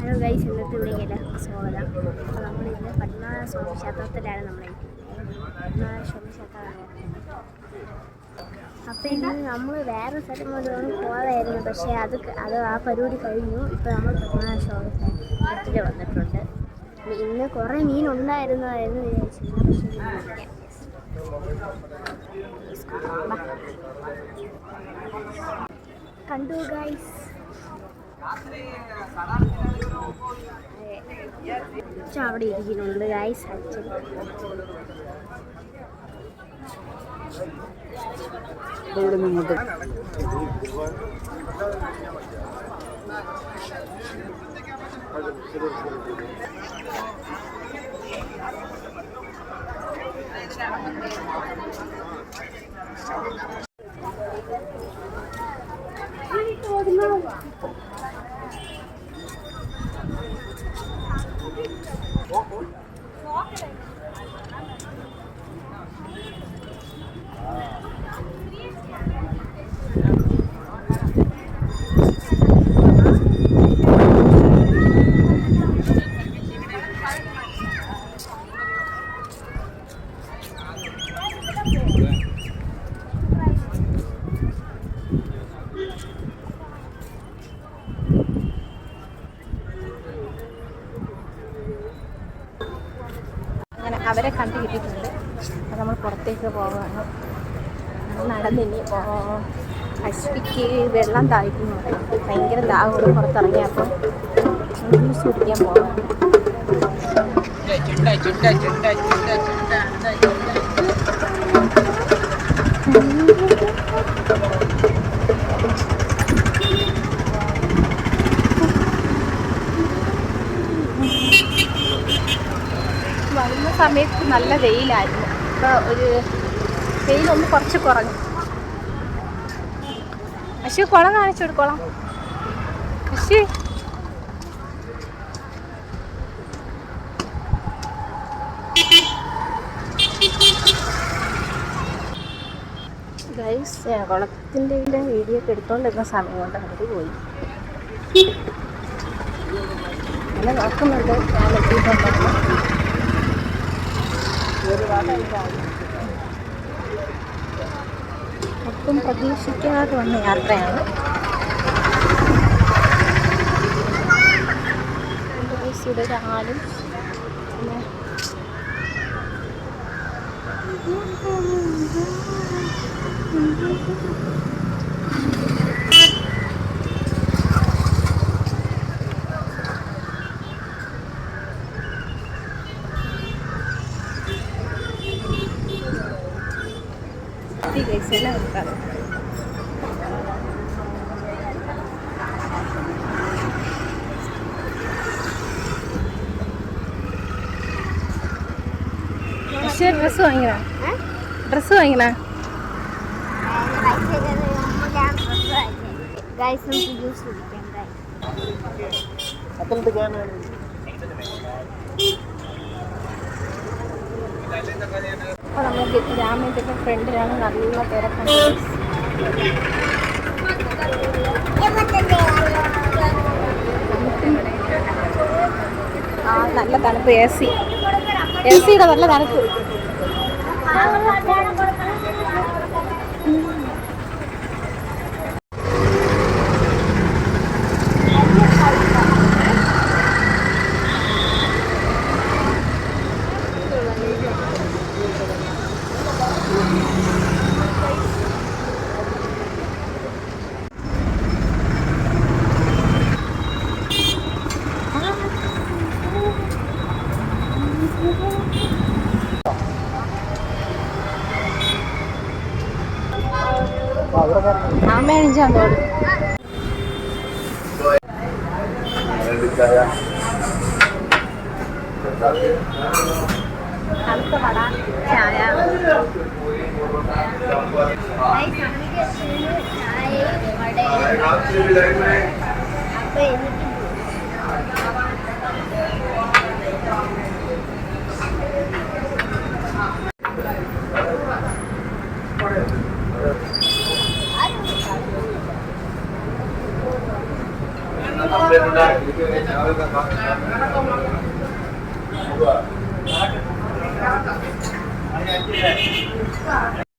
Hello guys ഇന്നത്തെ ഇവിടെ എല്ലാവർക്കും സ്വാഗതം. അപ്പോൾ നമ്മൾ ഇന്ന് പത്മനാഭ സ്വാമി ക്ഷേത്രത്തിലാണ് നമ്മൾ പത്മനാഭ സ്വാമി ക്ഷേത്രമാണ് അപ്പോൾ ഇന്ന് നമ്മൾ വേറെ സ്ഥലം കൊണ്ടുവന്ന് പോകാമായിരുന്നു പക്ഷേ അത് അത് ആ പരിപാടി കഴിഞ്ഞു. ഇപ്പോൾ നമ്മൾ പത്മനാഭ സ്വാമി ക്ഷേത്രത്തിൽ വന്നിട്ടുണ്ട് ഇന്ന് കുറേ മീൻ ഉണ്ടായിരുന്നതായിരുന്നു വിചാരിച്ചിരുന്നു. പക്ഷേ. കണ്ടു ഗൈസ്. അവിടെ ഇരിക്കുന്നുണ്ട് ഗൈസ് അച്ഛൻ. നിന്നിട്ട് അങ്ങനെ അവരെ കണ്ടു കിട്ടിയിട്ടുണ്ട് അപ്പോൾ നമ്മൾ പുറത്തേക്ക് പോവുകയാണ്. നടന്നിനി അശ്വിക്ക് വെള്ളം താഴ്ക്കുന്നു ഭയങ്കര ദാഹം പുറത്തിറങ്ങിയപ്പോൾ ജ്യൂസ് കുടിക്കാൻ പോകാം സമയത്ത് നല്ല വെയിലായിരുന്നു. ഇപ്പോൾ ഒരു വെയിലൊന്ന് കുറച്ച് കുറഞ്ഞു. പക്ഷേ കുളം കാണിച്ചു കൊടുക്കോളാം പക്ഷേ കുളത്തിന്റെ വീഡിയോ ഒക്കെ എടുത്തോണ്ടിരുന്ന സമയം കൊണ്ട് അവർ പോയി. അങ്ങനെ നോക്കുന്നുണ്ട്. ഞാൻ എത്തിയിട്ടുണ്ടെന്ന് ഒട്ടും പ്രതീക്ഷിക്കാതെ വന്ന യാത്രയാണ്. ഇവിടെ പിന്നെ ഈ ഗൈസ് എല്ലാം എടുക്കാറ് പക്ഷേ ഡ്രസ്സ് വാങ്ങിക്കണ ഡ്രസ്സ് വാങ്ങിക്കണ? ഗൈസ് നമുക്ക് ജ്യൂസ് കുടിക്കാം ഗൈസ് നമുക്ക് ജാമ്യത്തിന്റെ ഫ്രണ്ടിലാണ് നല്ല തിരക്കുണ്ട്. ആ നല്ല തണുപ്പ്. A C. എ സിയുടെ നല്ല തണുപ്പ്. അമ്മയണിച്ചാൻ തോന്നുന്നു തണുത്ത വട ചായ. അപ്പൊ എനിക്ക് കംപ്ലൈന്റ് ഉണ്ടായി